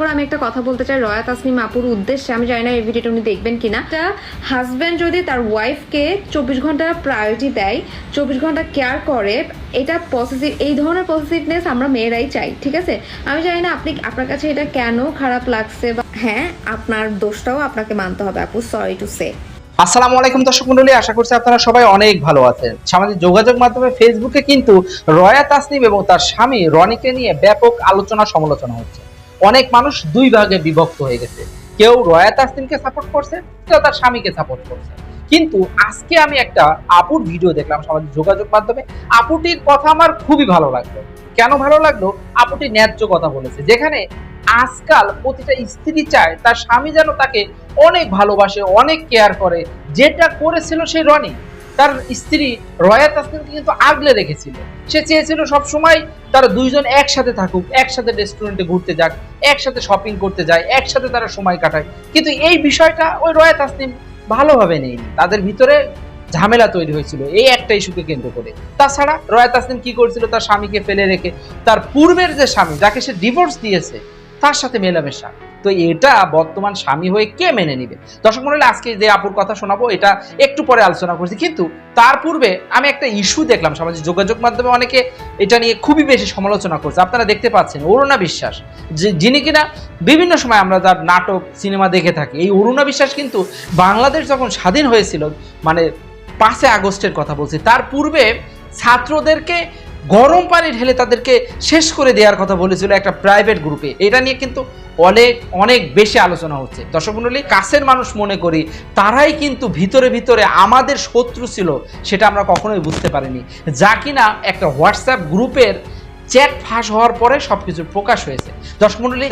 তারপর আমি একটা কথা বলতে চাই রয়া তাসনিম আপুর উদ্দেশ্যে। আমি জানি না এই ভিডিওটা উনি দেখবেন কিনা। একটা হাজব্যান্ড যদি তার ওয়াইফকে চব্বিশ ঘণ্টা প্রায়োরিটি দেয়, চব্বিশ ঘণ্টা কেয়ার করে, এটা পজিটিভ এই ধরনের পজিটিভনেস আমরা মেয়েরাই চাই, ঠিক আছে? আমি জানি না আপনি আপনার কাছে এটা কেন খারাপ লাগছে বা হ্যাঁ আপনার দোষটাও আপনাকে মানতে হবে আপু সরি টু সে আসসালামু আলাইকুম দর্শক মন্ডলী, আশা করছি আপনারা সবাই অনেক ভালো আছেন। সামাজিক যোগাযোগ মাধ্যমে ফেসবুকে কিন্তু রয়া তাসনিম এবং তার স্বামী রনিকে নিয়ে ব্যাপক আলোচনা সমালোচনা হচ্ছে। অনেক মানুষ দুই ভাগে বিভক্ত হয়ে গেছে। কেউ রয়া তাসনিমকে সাপোর্ট করছে, কেউ তার স্বামীকে সাপোর্ট করছে। কিন্তু আজকে আমি একটা আপুর ভিডিও দেখলাম সামাজিক যোগাযোগ মাধ্যমে। আপুটির কথা আমার খুবই ভালো লাগল। কেন ভালো লাগল? আপুটি ন্যায্য কথা বলেছে। যেখানে আজকাল প্রতিটা স্ত্রী চায় তার স্বামী যেন তাকে অনেক ভালোবাসে, অনেক কেয়ার করে। যেটা করেছিল সেই রনি। তার স্ত্রী রয়া তাসনিমকে কিন্তু আগলে রেখেছিল। সে চেয়েছিল সব সময় তারা দুইজন একসাথে থাকুক, একসাথে রেস্টুরেন্টে ঘুরতে যাক, একসাথে শপিং করতে যায়, একসাথে তারা সময় কাটায়। কিন্তু এই বিষয়টা ওই রয়া তাসনিম ভালোভাবে নেয়নি। তাদের ভিতরে ঝামেলা তৈরি হয়েছিল, এই একটা ইস্যুকে কেন্দ্র করে। তাছাড়া রয়া তাসনিম কি করেছিল? তার স্বামীকে ফেলে রেখে, তার পূর্বের যে স্বামী, যাকে সে ডিভোর্স দিয়েছে, তার সাথে মেলামেশা। তো এটা বর্তমান স্বামী হয়ে কে মেনে নিবে? দর্শক মন্ডলী, আজকে যে আপুর কথা শোনাবো, এটা একটু পরে আলোচনা করছি। কিন্তু তার পূর্বে আমি একটা ইস্যু দেখলাম সামাজিক যোগাযোগ মাধ্যমে অনেকে এটা নিয়ে খুবই বেশি সমালোচনা করছে। আপনারা দেখতে পাচ্ছেন অরুণা বিশ্বাস, যে যিনি কিনা বিভিন্ন সময় আমরা তার নাটক, সিনেমা দেখে থাকি। এই অরুণা বিশ্বাস কিন্তু বাংলাদেশ যখন স্বাধীন হয়েছিল মানে পাঁচে আগস্টের কথা বলছি, তার পূর্বে ছাত্রদেরকে গরম পানি ঢেলে তাদেরকে শেষ করে দেওয়ার কথা বলেছিল একটা প্রাইভেট গ্রুপে এটা নিয়ে কিন্তু অনেক অনেক বেশি আলোচনা হচ্ছে। দর্শক মণ্ডলী কাছের মানুষ মনে করি তারাই কিন্তু ভিতরে ভিতরে আমাদের শত্রু ছিল সেটা আমরা কখনোই বুঝতে পারিনি। যা কিনা একটা হোয়াটসঅ্যাপ গ্রুপের চ্যাট ফাঁস হওয়ার পরে সবকিছু প্রকাশ হয়েছে। দর্শক মণ্ডলী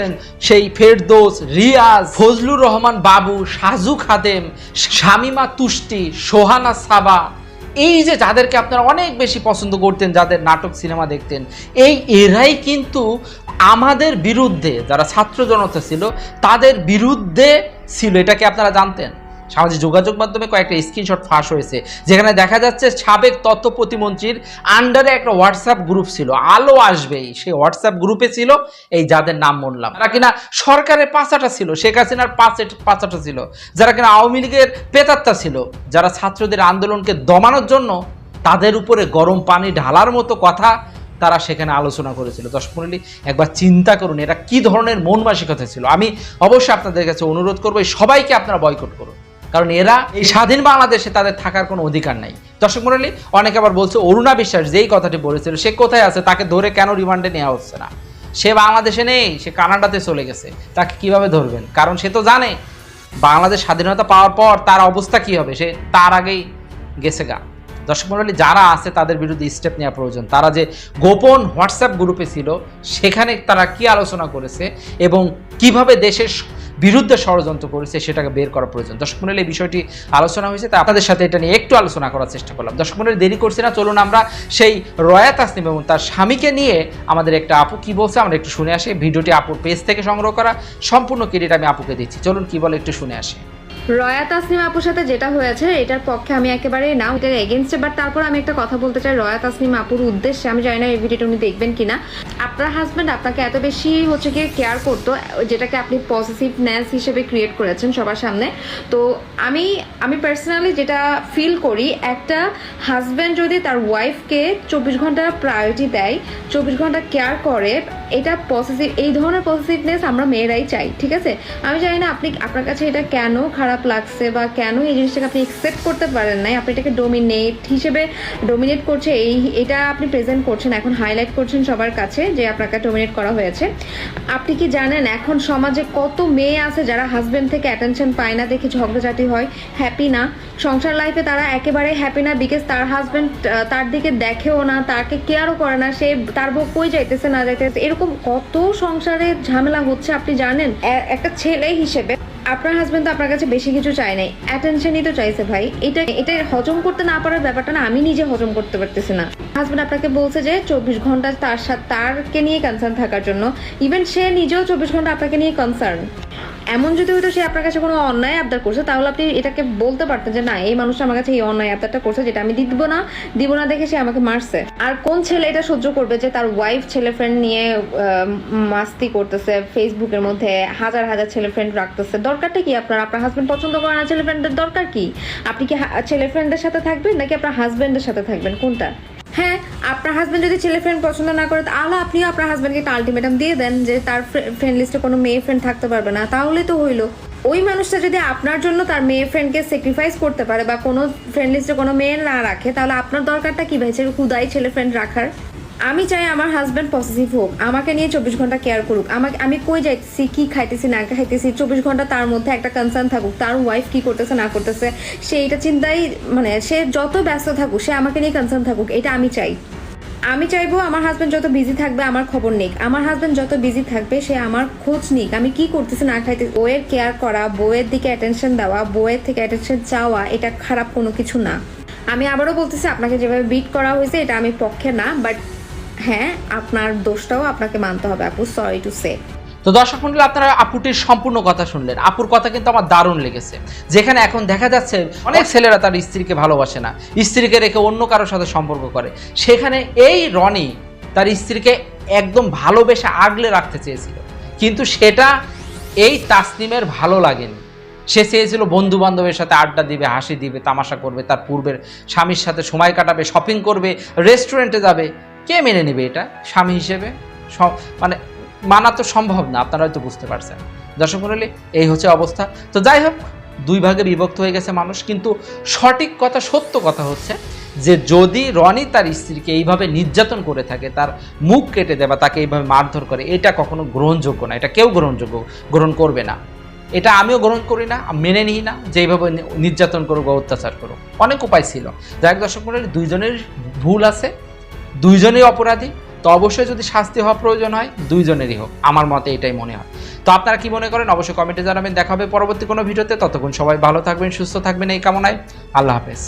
সেই ফেরদোস রিয়াজ ফজলুর রহমান বাবু সাজু খাদেম শামিমা তুষ্টি সোহানা সাবা এই যে যাদেরকে আপনারা অনেক বেশি পছন্দ করতেন, যাদের নাটক, সিনেমা দেখতেন, এই এরাই কিন্তু আমাদের বিরুদ্ধে, যারা ছাত্র জনতা ছিল, তাদের বিরুদ্ধে ছিল। এটাকে আপনারা জানতেন? সামাজিক যোগাযোগ মাধ্যমে কয়েকটা স্ক্রিনশট ফাঁস হয়েছে। যেখানে দেখা যাচ্ছে সাবেক তথ্য প্রতিমন্ত্রীর আন্ডারে একটা হোয়াটসঅ্যাপ গ্রুপ ছিল। আলো আসবেই। সেই হোয়াটসঅ্যাপ গ্রুপে ছিল এই যাদের নাম বললাম তারা কিনা সরকারের পাচাটা ছিল, শেখ হাসিনার পাশে পাচাটা ছিল। যারা কিনা আওয়ামী লীগের পেতাত্তা ছিল। যারা ছাত্রদের আন্দোলনকে দমানোর জন্য তাদের উপরে গরম পানি ঢালার মতো কথা তারা সেখানে আলোচনা করেছিল। দর্শক মন্ডলী, একবার চিন্তা করুন, এরা কি ধরনের মন মানসিকতা ছিল? আমি অবশ্যই আপনাদের কাছে অনুরোধ করব, সবাইকে আপনারা বয়কট করুন। কারণ এরা এই স্বাধীন বাংলাদেশে তাদের থাকার কোনো অধিকার নাই। দর্শক মন্ডলী অনেকে আবার বলছে, অরুণা বিশ্বাস যেই কথাটি বলেছিল, সে কোথায় আছে, তাকে ধরে কেন রিমান্ডে নেওয়া হচ্ছে না? সে বাংলাদেশে নেই, সে কানাডাতে চলে গেছে, তাকে কীভাবে ধরবেন? কারণ সে তো জানে, বাংলাদেশ স্বাধীনতা পাওয়ার পর তার অবস্থা কি হবে, সে তার আগেই গেছে গা। দর্শক মন্ডলী যারা আছে তাদের বিরুদ্ধে স্টেপ নেওয়া প্রয়োজন। তারা যে গোপন হোয়াটসঅ্যাপ গ্রুপে ছিল, সেখানে তারা কি আলোচনা করেছে এবং কীভাবে দেশের বিরুদ্ধে ষড়যন্ত্র করেছে, সেটাকে বের করা প্রয়োজন। দর্শক মন্ডলী, এই বিষয়টি আলোচনা হয়েছে তাই আপনাদের সাথে এটা নিয়ে একটু আলোচনা করার চেষ্টা করলাম। দর্শক মন্ডলী, দেরি করছি না, চলুন আমরা সেই রয়া তাসনিম এবং তার স্বামীকে নিয়ে আমাদের একটা আপু কি বলছে, আমরা একটু শুনে আসি। ভিডিওটি আপুর পেজ থেকে সংগ্রহ করা, সম্পূর্ণ ক্রেডিট আমি আপুকে দিচ্ছি। চলুন কি বলে একটু শুনে আসি। রয়া তাসনিম আপুর সাথে যেটা হয়েছে, এটার পক্ষে আমি একেবারে না, এটার এগেনস্টে বাট তারপর আমি একটা কথা বলতে চাই রয়া তাসনিম আপুর উদ্দেশ্যে, আমি জানি না এই ভিডিওটা উনি দেখবেন কিনা। আপনার হাজব্যান্ড আপনাকে এত বেশি হচ্ছে গিয়ে কেয়ার করতো, যেটাকে আপনি পজিটিভনেস হিসেবে ক্রিয়েট করেছেন সবার সামনে। তো আমি আমি পার্সোনালি যেটা ফিল করি, একটা হাজব্যান্ড যদি তার ওয়াইফকে চব্বিশ ঘণ্টা প্রায়োরিটি দেয়, চব্বিশ ঘণ্টা কেয়ার করে এটা পজিটিভ এই ধরনের পজিটিভনেস আমরা মেয়েরাই চাই, ঠিক আছে? আমি জানি না আপনি, আপনার কাছে এটা কেন খারাপ লাগছে বা কেন এই জিনিসটাকে আপনি একসেপ্ট করতে পারেন নাই? আপনি এটাকে ডোমিনেট হিসেবে ডোমিনেট করছে এই, এটা আপনি প্রেজেন্ট করছেন, এখন হাইলাইট করছেন সবার কাছে যে আপনাকে ডোমিনেট করা হয়েছে। আপনি কি জানেন এখন সমাজে কত মেয়ে আছে যারা হাজবেন্ড থেকে অ্যাটেনশন পায় না, দেখে ঝগড়াঝাটি হয় হ্যাপি না? সংসার লাইফে তারা একেবারে হ্যাপি না বিকজ তার হাজবেন্ড তার দিকে দেখেও না, তাকে কেয়ারও করে না, সে, তার বউ কই যাইতেছে না যাইতেছে, এরকম কত সংসারে ঝামেলা হচ্ছে আপনি জানেন? একটা ছেলে হিসেবে আপনার হাজবেন্ড তো আপনার কাছে বেশি কিছু চায় নাই। অ্যাটেনশনই তো চাইছে ভাই। এটা এটা হজম করতে না পারার ব্যাপারটা না, আমি নিজে হজম করতে পারতেছি না। হাজবেন্ড আপনাকে বলছে যে, চব্বিশ ঘণ্টা তার সাথে, তারকে নিয়ে কনসার্ন থাকার জন্য। ইভেন সে নিজেও চব্বিশ ঘণ্টা আপনাকে নিয়ে কনসার্ন এমন যদি হয়তো সে আপনার কাছে কোনো অন্যায় আবদার করছে, তাহলে আপনি এটাকে বলতে পারতেন যে, না, এই মানুষটা আমার কাছে এই অন্যায় আবদারটা করছে যেটা আমি দিব না দিব না দেখে সে আমাকে মারছে। আর কোন ছেলে এটা সহ্য করবে যে, তার ওয়াইফ ছেলে ফ্রেন্ড নিয়ে মাস্তি করতেছে ফেসবুকের মধ্যে, হাজার হাজার ছেলে ফ্রেন্ড রাখতেছে। দরকারটা কি আপনার? আপনার হাজবেন্ড পছন্দ করে না ছেলে ফ্রেন্ডের দরকার কি? আপনি কি ছেলে ফ্রেন্ডের সাথে থাকবেন নাকি আপনার হাজবেন্ডের সাথে থাকবেন? কোনটা? হ্যাঁ আপনার হাজব্যান্ড যদি ছেলে ফ্রেন্ড পছন্দ না করে, তাহলে আপনিও আপনার হাজব্যান্ডকে একটা আলটিমেটাম দিয়ে দেন যে তার ফ্রেন্ড লিস্টে কোনো মেয়ে ফ্রেন্ড থাকতে পারবে না। তাহলে তো হইল। ওই মানুষটা যদি আপনার জন্য তার মেয়ে ফ্রেন্ডকে স্যাক্রিফাইস করতে পারে বা কোনো ফ্রেন্ড লিস্টে কোনো মেয়ে না রাখে, তাহলে আপনার দরকারটা কী ভাই? খুদাই ছেলে ফ্রেন্ড রাখার। আমি চাই আমার হাজব্যান্ড পসেসিভ হোক, আমাকে নিয়ে চব্বিশ ঘণ্টা কেয়ার করুক। আমাকে, আমি কই যাইতেছি, কি খাইতেছি, না খাইতেছি, চব্বিশ ঘণ্টা তার মধ্যে একটা কনসার্ন থাকুক, তার ওয়াইফ কি করতেছে, না করতেছে, সে এটা চিন্তাই মানে সে যত ব্যস্ত থাকুক, সে আমাকে নিয়ে কনসার্ন থাকুক, এটা আমি চাই। আমি চাইব আমার হাজব্যান্ড যত বিজি থাকবে, আমার খবর নিক। আমার হাজব্যান্ড যত বিজি থাকবে, সে আমার খোঁজ নিক, আমি কি করতেছি, না খাইতে, বউয়ের কেয়ার করা, বউয়ের দিকে অ্যাটেনশন দেওয়া, বউয়ের থেকে অ্যাটেনশন চাওয়া, এটা খারাপ কোনো কিছু না। আমি আবারও বলতেছি, আপনাকে যেভাবে বিট করা হয়েছে, এটা আমি পক্ষে না বাট হ্যাঁ আপনার দোষটাও আপনাকে মানতে হবে আপু সরি টু সে তো দর্শক মন্ডলী, আপনারা আপুটির সম্পূর্ণ কথা শুনলেন। আপুর কথা কিন্তু আমার দারুণ লেগেছে। যেখানে এখন দেখা যাচ্ছে অনেক ছেলেরা তার স্ত্রীকে ভালোবাসে না, স্ত্রীকে রেখে অন্য কারোর সাথে সম্পর্ক করে। সেখানে এই রনি তার স্ত্রীকে একদম ভালোবেসে আগলে রাখতে চেয়েছিল। কিন্তু সেটা এই তাসনিমের ভালো লাগেনি। সে চেয়েছিল বন্ধু বান্ধবের সাথে আড্ডা দিবে, হাসি দিবে, তামাশা করবে, তার পূর্বের স্বামীর সাথে সময় কাটাবে শপিং করবে রেস্টুরেন্টে যাবে। কে মেনে নেবে এটা? স্বামী হিসেবে? সব মানে মানা তো সম্ভব না, আপনারা হয়তো বুঝতে পারছেন। দর্শক মণ্ডলী এই হচ্ছে অবস্থা। তো যাই হোক, দুই ভাগে বিভক্ত হয়ে গেছে মানুষ, কিন্তু সঠিক কথা, সত্য কথা হচ্ছে যে যদি রনি তার স্ত্রীকে এইভাবে নির্যাতন করে থাকে, তার মুখ কেটে দেয় বা তাকে এইভাবে মারধর করে, এটা কখনো গ্রহণযোগ্য না। এটা কেউ গ্রহণযোগ্য, গ্রহণ করবে না। এটা আমিও গ্রহণ করি না, মেনে নিই না যে এইভাবে নির্যাতন করুক বা অত্যাচার করুক। অনেক উপায় ছিল। যাই হোক, দর্শক মণ্ডলী দুইজনের ভুল আছে। দুইজনেই অপরাধী, তো অবশ্যই যদি শাস্তি হওয়া প্রয়োজন হয়, দুইজনেরই হোক। আমার মতে এটাই মনে হয়। তো আপনারা কি মনে করেন? অবশ্যই কমেন্টে জানাবেন। দেখা হবে পরবর্তী কোনো ভিডিওতে। ততক্ষণ সবাই ভালো থাকবেন, সুস্থ থাকবেন। এই কামনায় আল্লাহ হাফেজ।